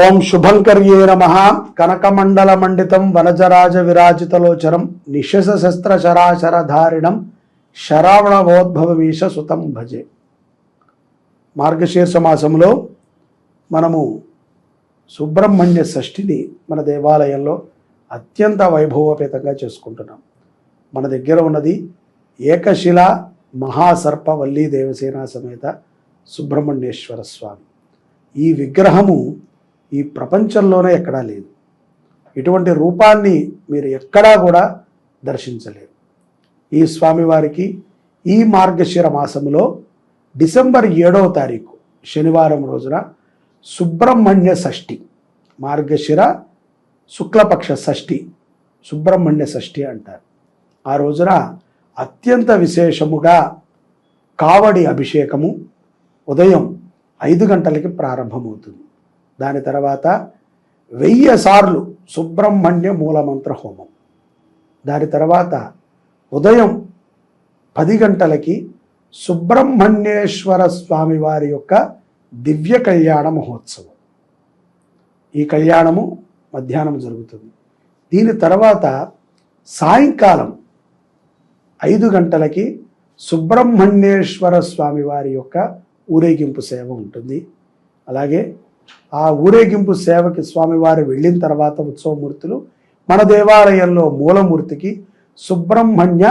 ఓం శుభంకర్యే నమ. కనకమండల మండితం వనజరాజ విరాజితలోచరం నిశస శస్త్ర శరాశర ధారిణం శరావణవోద్భవమీశ సుతం భజే. మార్గశీర్ష మాసంలో మనము సుబ్రహ్మణ్య షష్ఠిని మన దేవాలయంలో అత్యంత వైభవోపేతంగా చేసుకుంటున్నాం. మన దగ్గర ఉన్నది ఏకశిల మహాసర్ప వల్లీ దేవసేన సమేత సుబ్రహ్మణ్యేశ్వర స్వామి. ఈ విగ్రహము ఈ ప్రపంచంలోనే ఎక్కడా లేదు. ఇటువంటి రూపాన్ని మీరు ఎక్కడా కూడా దర్శించలేరు. ఈ స్వామివారికి ఈ మార్గశిర మాసములో డిసెంబర్ ఏడవ తారీఖు శనివారం రోజున సుబ్రహ్మణ్య షష్ఠి మార్గశిర శుక్లపక్ష షష్ఠి సుబ్రహ్మణ్య షష్ఠి అంటారు. ఆ రోజున అత్యంత విశేషముగా కావడి అభిషేకము ఉదయం ఐదు గంటలకి ప్రారంభమవుతుంది. దాని తర్వాత వెయ్యి సార్లు సుబ్రహ్మణ్య మూలమంత్ర హోమం. దాని తర్వాత ఉదయం పది గంటలకి సుబ్రహ్మణ్యేశ్వర స్వామి వారి యొక్క దివ్య కళ్యాణ మహోత్సవం. ఈ కళ్యాణము మధ్యాహ్నం జరుగుతుంది. దీని తర్వాత సాయంకాలం ఐదు గంటలకి సుబ్రహ్మణ్యేశ్వర స్వామి వారి యొక్క ఊరేగింపు సేవ ఉంటుంది. అలాగే ఆ ఊరేగింపు సేవకి స్వామివారు వెళ్ళిన తర్వాత ఉత్సవమూర్తులు మన దేవాలయంలో మూలమూర్తికి సుబ్రహ్మణ్య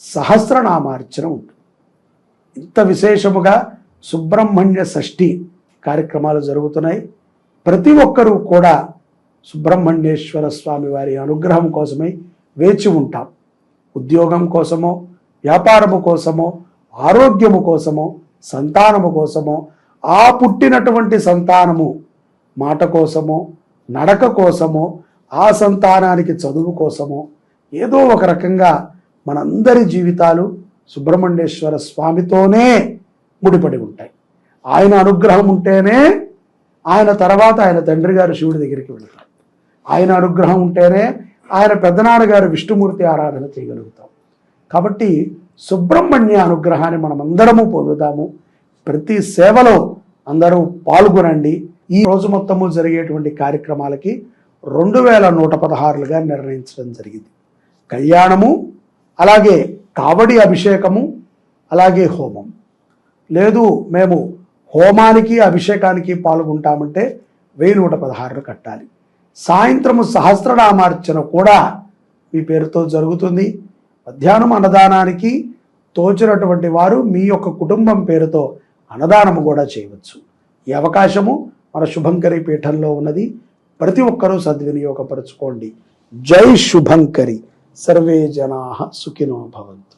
సహస్రనామార్చన ఉంటుంది. ఇంత విశేషముగా సుబ్రహ్మణ్య షష్ఠి కార్యక్రమాలు జరుగుతున్నాయి. ప్రతి ఒక్కరూ కూడా సుబ్రహ్మణ్యేశ్వర స్వామి వారి అనుగ్రహం కోసమై వేచి ఉంటాం. ఉద్యోగం కోసమో వ్యాపారము కోసమో ఆరోగ్యము కోసమో సంతానము కోసమో ఆ పుట్టినటువంటి సంతానము మాట కోసమో నడక కోసమో ఆ సంతానానికి చదువు కోసమో ఏదో ఒక రకంగా మనందరి జీవితాలు సుబ్రహ్మణ్యేశ్వర స్వామితోనే ముడిపడి ఉంటాయి. ఆయన అనుగ్రహం ఉంటేనే ఆయన తర్వాత ఆయన తండ్రి గారు శివుడి దగ్గరికి వెళ్తారు. ఆయన అనుగ్రహం ఉంటేనే ఆయన పెద్దనాన్నగారు విష్ణుమూర్తి ఆరాధన చేయగలుగుతాం. కాబట్టి సుబ్రహ్మణ్య అనుగ్రహాన్ని మనం అందరము పొందుతాము. ప్రతి సేవలో అందరూ పాల్గొనండి. ఈ రోజు మొత్తము జరిగేటువంటి కార్యక్రమాలకి రెండు వేల నూట పదహారులుగా నిర్ణయించడం జరిగింది. కళ్యాణము అలాగే కావడి అభిషేకము అలాగే హోమం. లేదు మేము హోమానికి అభిషేకానికి పాల్గొంటామంటే వెయ్యి నూట పదహారులు కట్టాలి. సాయంత్రము సహస్రనామార్చన కూడా మీ పేరుతో జరుగుతుంది. మధ్యాహ్నం అన్నదానానికి తోచినటువంటి వారు మీ యొక్క కుటుంబం పేరుతో అన్నదానము కూడా చేయవచ్చు. ఈ అవకాశము మన శుభంకరి పీఠంలో ఉన్నది. ప్రతి ఒక్కరూ సద్వినియోగపరచుకోండి. జై శుభంకరి. సర్వే జనా సుఖినో భవంతు.